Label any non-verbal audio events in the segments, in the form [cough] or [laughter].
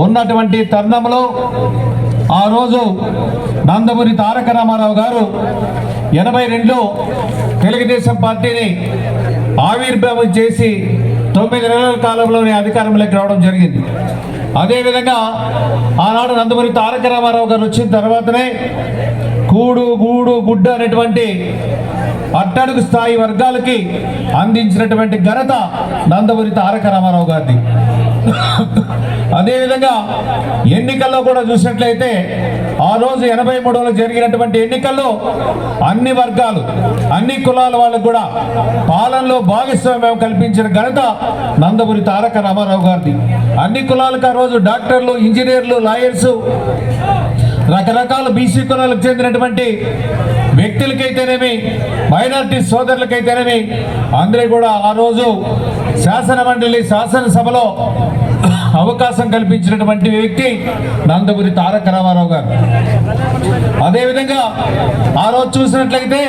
ఉన్నటువంటి తరుణంలో ఆ రోజు నందమూరి తారక రామారావు గారు ఎనభై రెండులో తెలుగుదేశం పార్టీని ఆవిర్భావం చేసి తొమ్మిది నెలల కాలంలోనే అధికారంలోకి రావడం జరిగింది. అదేవిధంగా ఆనాడు నందమూరి తారక రామారావు గారు వచ్చిన తర్వాతనే కూడు గూడు గుడ్డ అనేటువంటి అట్టడుగు స్థాయి వర్గాలకి అందించినటువంటి ఘనత నందమూరి తారక రామారావు గారిది. [laughs] అదేవిధంగా ఎన్నికల్లో కూడా చూసినట్లయితే ఆ రోజు ఎనభై మూడులో జరిగినటువంటి ఎన్నికల్లో అన్ని వర్గాలు అన్ని కులాల వాళ్ళకు కూడా పాలనలో భాగస్వామ్యం కల్పించిన ఘనత నందమూరి తారక రామారావు గారిది. అన్ని కులాలకు ఆ రోజు డాక్టర్లు ఇంజనీర్లు లాయర్సు రకరకాల బీసీ కులాలకు చెందినటువంటి వ్యక్తులకైతేనేమి మైనార్టీ సోదరులకైతేనేమి అందరూ కూడా ఆ రోజు శాసన మండలి శాసనసభలో అవకాశం కల్పించినటువంటి వ్యక్తి నందమూరి తారక రామారావు గారు. అదేవిధంగా ఆ రోజు చూసినట్లయితే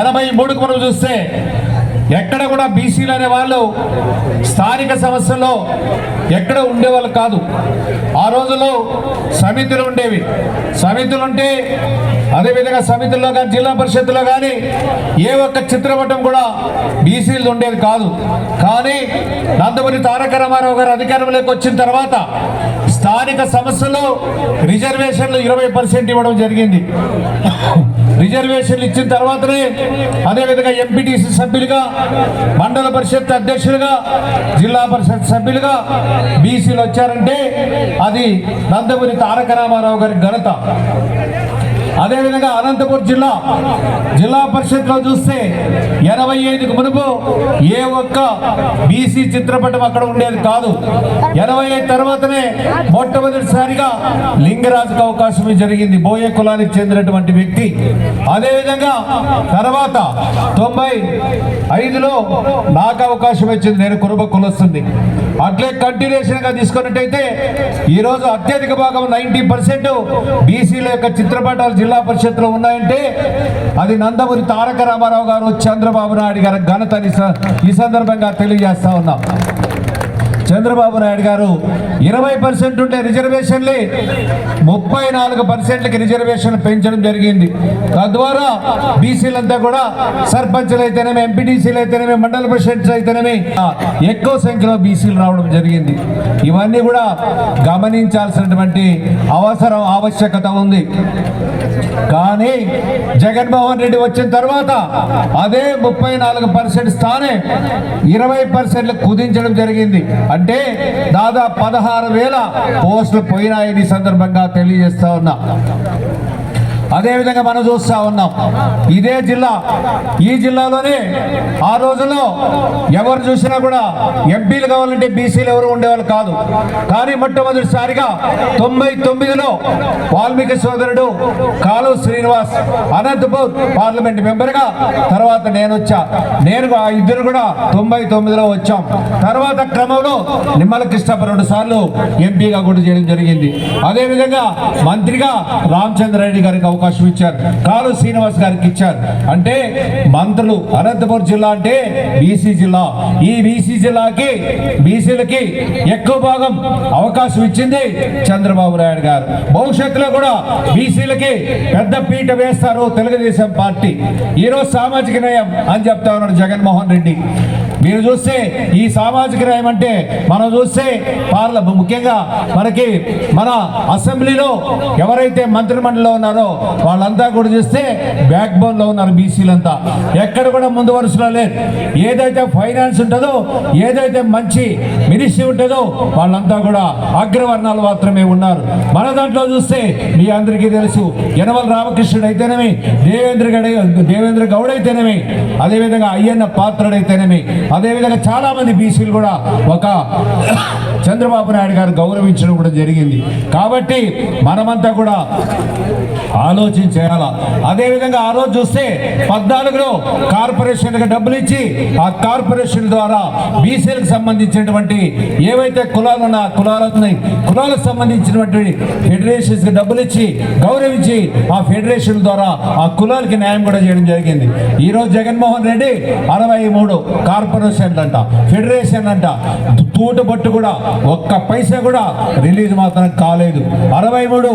ఎనభై మూడుకు మనం చూస్తే ఎక్కడ కూడా బీసీలు అనే వాళ్ళు స్థానిక సమస్యల్లో ఎక్కడ ఉండేవాళ్ళు కాదు. ఆ రోజుల్లో సమితులు ఉండేవి. సమితులు ఉంటే అదేవిధంగా సమితుల్లో కానీ జిల్లా పరిషత్తులో కానీ ఏ ఒక్క చిత్రపటం కూడా బీసీలు ఉండేది కాదు. కానీ నందమూరి తారక రామారావు గారు అధికారంలోకి వచ్చిన తర్వాత స్థానిక సమస్యలు రిజర్వేషన్లు ఇరవై పర్సెంట్ ఇవ్వడం జరిగింది. రిజర్వేషన్లు ఇచ్చిన తర్వాతనే అదేవిధంగా ఎంపీటీసీ సభ్యులుగా మండల పరిషత్ అధ్యక్షులుగా జిల్లా పరిషత్ సభ్యులుగా బీసీలు వచ్చారంటే అది నందమూరి తారక రామారావు గారి ఘనత. అదేవిధంగా అనంతపురం జిల్లా జిల్లా పరిషత్లో చూస్తే ఎనభై ఐదుకు మునుపు ఏ ఒక్క బీసీ చిత్రపటం అక్కడ ఉండేది కాదు. ఎనభై ఐదు తర్వాతనే మొట్టమొదటిసారిగా లింగరాజుకు అవకాశం జరిగింది. బోయే కులానికి చెందినటువంటి వ్యక్తి. అదేవిధంగా తర్వాత తొంభై ఐదులో నాకు అవకాశం వచ్చింది. నేను కురుబ కులొస్తుంది అట్లే కంటిన్యూషన్గా తీసుకున్నట్టయితే ఈరోజు అత్యధిక భాగం నైంటీ పర్సెంట్ బీసీల యొక్క చిత్రపటాలు జిల్లా పరిషత్లో ఉన్నాయంటే అది నందమూరి తారక రామారావు గారు చంద్రబాబు నాయుడు గారి ఘనతని ఈ సందర్భంగా తెలియజేస్తా ఉన్నాం. చంద్రబాబు నాయుడు గారు ఇరవై పర్సెంట్ ఉండే రిజర్వేషన్లు ముప్పై నాలుగు పర్సెంట్లకి రిజర్వేషన్ పెంచడం జరిగింది. తద్వారా బీసీలంతా కూడా సర్పంచ్లు అయితేనేమి ఎంపీటీసీలు అయితేనేమి మండల ప్రెసిడెంట్స్ అయితేనేమి ఎక్కువ సంఖ్యలో బీసీలు రావడం జరిగింది. ఇవన్నీ కూడా గమనించాల్సినటువంటి అవసరం ఆవశ్యకత ఉంది. కానీ జగన్మోహన్ రెడ్డి వచ్చిన తర్వాత అదే ముప్పై నాలుగు పర్సెంట్ స్థానే ఇరవై పర్సెంట్లు కుదించడం జరిగింది. అంటే దాదాపు పదహారు వేల పోస్టులు పోయినాయని సందర్భంగా తెలియజేస్తా ఉన్నా. అదేవిధంగా మనం చూస్తూ ఉన్నాం. ఇదే జిల్లా ఈ జిల్లాలోనే ఆ రోజుల్లో ఎవరు చూసినా కూడా ఎంపీలు కావాలంటే బీసీలు ఎవరు ఉండేవాళ్ళు కాదు. కానీ మొట్టమొదటిసారిగా తొంభై తొమ్మిదిలో వాల్మీకి సోదరుడు కాలు శ్రీనివాస్ అనంతపూర్ పార్లమెంట్ మెంబర్గా తర్వాత నేను వచ్చా. నేను ఆ ఇద్దరు కూడా తొంభై తొమ్మిదిలో వచ్చాం. తర్వాత క్రమంలో నిమ్మల కృష్ణప్ప రెండు సార్లు ఎంపీగా కూడా చేయడం జరిగింది. అదేవిధంగా మంత్రిగా రామచంద్రారెడ్డి గారికి అవకాశం ఇచ్చారు. కాలు శ్రీనివాస్ గారికి ఇచ్చారు. అంటే మంత్రులు అనంతపురం జిల్లా అంటే బీసీ జిల్లా. ఈ బీసీ జిల్లాకి బీసీలకి ఎక్కువ భాగం అవకాశం ఇచ్చింది చంద్రబాబు నాయుడు గారు. భవిష్యత్తులో కూడా బీసీలకి పెద్ద పీట వేస్తారు తెలుగుదేశం పార్టీ. ఈరోజు సామాజిక న్యాయం అని చెప్తా ఉన్నాడు జగన్మోహన్ రెడ్డి. మీరు చూస్తే ఈ సామాజిక న్యాయం అంటే మనం చూస్తే పార్ల ముఖ్యంగా మనకి మన అసెంబ్లీలో ఎవరైతే మంత్రిమండలిలో ఉన్నారో వాళ్ళంతా కూడా చూస్తే బ్యాక్ బోన్లో ఉన్నారు బీసీలంతా. ఎక్కడ కూడా ముందు వరుసలో లేదు ఏదైతే ఫైనాన్స్ ఉంటుందో ఏదైతే మంచి మినిస్ట్రీ ఉంటుందో వాళ్ళంతా కూడా అగ్రవర్ణాలు మాత్రమే ఉన్నారు. మన దాంట్లో చూస్తే మీ అందరికీ తెలుసు యనమల రామకృష్ణుడు అయితేనేమి దేవేంద్ర గడ దేవేంద్ర గౌడ్ అయితేనేమి అదేవిధంగా అయ్యన్న పాత్రుడైతేనేమి అదేవిధంగా చాలా మంది బీసీలు కూడా ఒక చంద్రబాబు నాయుడు గారు గౌరవించడం కూడా జరిగింది. కాబట్టి మనమంతా కూడా ఆలోచన చేయాలా? అదేవిధంగా ఆ రోజు చూస్తే పద్నాలుగులో కార్పొరేషన్కి డబ్బులు ఇచ్చి ఆ కార్పొరేషన్ ద్వారా బీసీలకు సంబంధించినటువంటి ఏవైతే కులాలు ఉన్నా కులాలు ఉన్నాయి. కులాలకు సంబంధించినటువంటి ఫెడరేషన్స్కి డబ్బులు ఇచ్చి గౌరవించి ఆ ఫెడరేషన్ ద్వారా ఆ కులాలకి న్యాయం కూడా చేయడం జరిగింది. ఈరోజు జగన్మోహన్ రెడ్డి అరవై మూడు కార్పొరేషన్ కార్పొరేషన్ అంట ఫెడరేషన్ అంట. తూట బట్టు కూడా ఒక్క పైసా కూడా రిలీజ్ మాత్రం కాలేదు. అరవై మూడు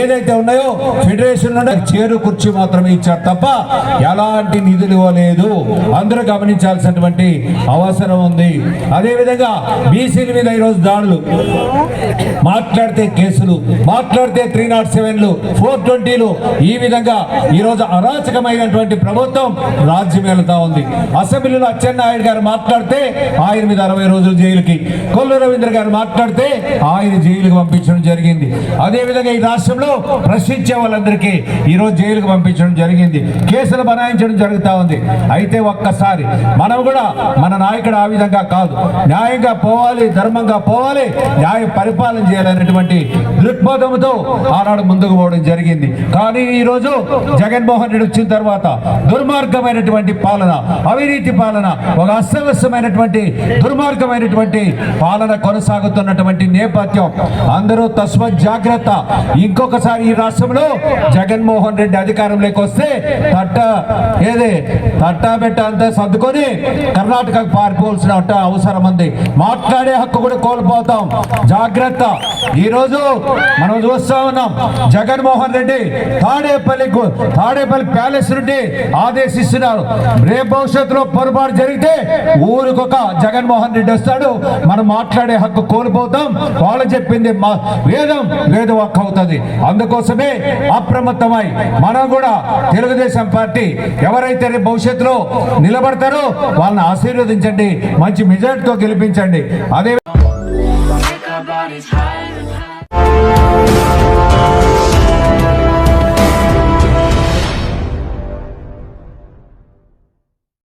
ఏదైతే ఉన్నాయో ఫెడరేషన్ నుండి చేరు కుర్చీ మాత్రమే ఇచ్చారు తప్ప ఎలాంటి నిధులు ఇవ్వలేదు. అందరూ గమనించాల్సినటువంటి అవసరం ఉంది. అదేవిధంగా బీసీల మీద ఈరోజు దాడులు. మాట్లాడితే కేసులు మాట్లాడితే త్రీ నాట్ సెవెన్లు ఫోర్ ట్వంటీలు. ఈ విధంగా ఈరోజు అరాచకమైనటువంటి ప్రభుత్వం రాజ్యం వెళ్తా ఉంది. అసెంబ్లీలో అచ్చెన్నాయుడు గారు మాట్లాడితే ఆయన మీద అరవై రోజులు జైలుకి. కొల్లు రవీంద్ర గారు మాట్లాడితే ఆయన జైలుకి పంపించడం జరిగింది. అదే విధంగా ఈ రాష్ట్రంలో ప్రశ్నించే వాళ్ళందరికీ ఈరోజు జైలుకు పంపించడం జరిగింది. కేసులు బనాయించడం జరుగుతూ ఉంది. అయితే ఒక్కసారి మనం కూడా మన నాయకుడు ఆ విధంగా కాదు. న్యాయంగా పోవాలి ధర్మంగా పోవాలి న్యాయ పరిపాలన చేయాలనేటువంటి దృక్పథంతో ఆనాడు ముందుకు పోవడం జరిగింది. కానీ ఈ రోజు జగన్మోహన్ రెడ్డి వచ్చిన తర్వాత దుర్మార్గమైనటువంటి పాలన అవినీతి పాలన ఒక అస్తవ్యస్తమైనటువంటి దుర్మార్గమైనటువంటి పాలన కొనసాగుతున్నటువంటి నేపథ్యం. అందరూ తస్మత్ జాగ్రత్త. ఇంకొకసారి ఈ రాష్ట్రంలో జగన్మోహన్ రెడ్డి అధికారంలోకి వస్తే తట్ట ఏది? తట్టాబెట్ట అంతా సర్దుకొని కర్ణాటకకు పారిపోవాల్సిన అవసరం ఉంది మాట్లాడే హక్కు కూడా కోల్పోతాం. జాగ్రత్త. ఈరోజు మనం చూస్తా ఉన్నాం జగన్మోహన్ రెడ్డి తాడేపల్లి తాడేపల్లి ప్యాలెస్ నుండి ఆదేశిస్తున్నారు. రేపు భవిష్యత్తులో పొరపాటు జరిగితే ఊరికొక జగన్మోహన్ రెడ్డి వస్తాడు. మనం మాట్లాడే హక్కు కోల్పోతాం. వాళ్ళు చెప్పింది మా వేదం వేద హక్కు అవుతుంది. అందుకోసమే అప్రమత్తమై మనం కూడా తెలుగుదేశం పార్టీ ఎవరైతే భవిష్యత్తులో నిలబడతారో వాళ్ళని ఆశీర్వదించండి. మంచి మెజార్టీతో గెలిపించండి. అదే